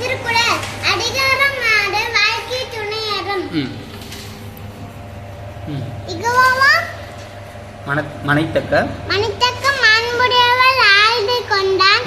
திருக்குறள் அதிகாரம் நாடு வாழ்க்கை துணையரும் ம். ம். இகவாவா மன மனைத்தக்க. மணித்தக்க மாண்புடையவர் ஆய்வு கொண்டான்.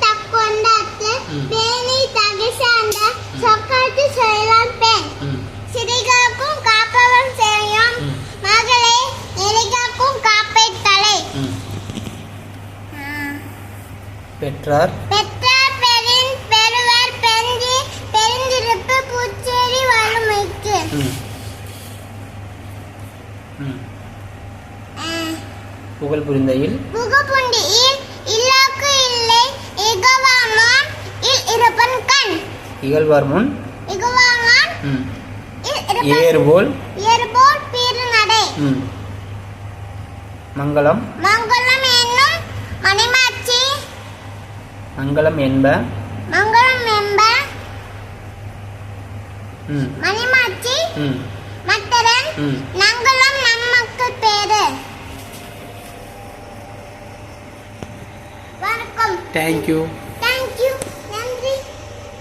தக்கொண்டாத்து ம். பேணி தகிசாண்ட சொக்காத்து சொல்லலாம் பெண். ம். சிறிகாக்கும் காப்பவன் செய்யும். மகளே எலிகாக்கும் காப்பை தலை. பெற்றார். பெற்றார் பெரின் பெறுவர் பெஞ்சி பெருந்திருப்பு பூச்சேரி வறுமைக்கு. புகழ் புரிந்தையில் புகுபுண்டியில் இகழ்வார் முன். ஏறுபோல். மங்களம். மங்களம் என்னும் மணிமாச்சி. மங்களம் என்ப. மங்களம் என்ப. மணிமாச்சி. ம். மற்றவன் ம். நங்களும் நம் மக்கள் பேரு வணக்கம் தேங்க்யூ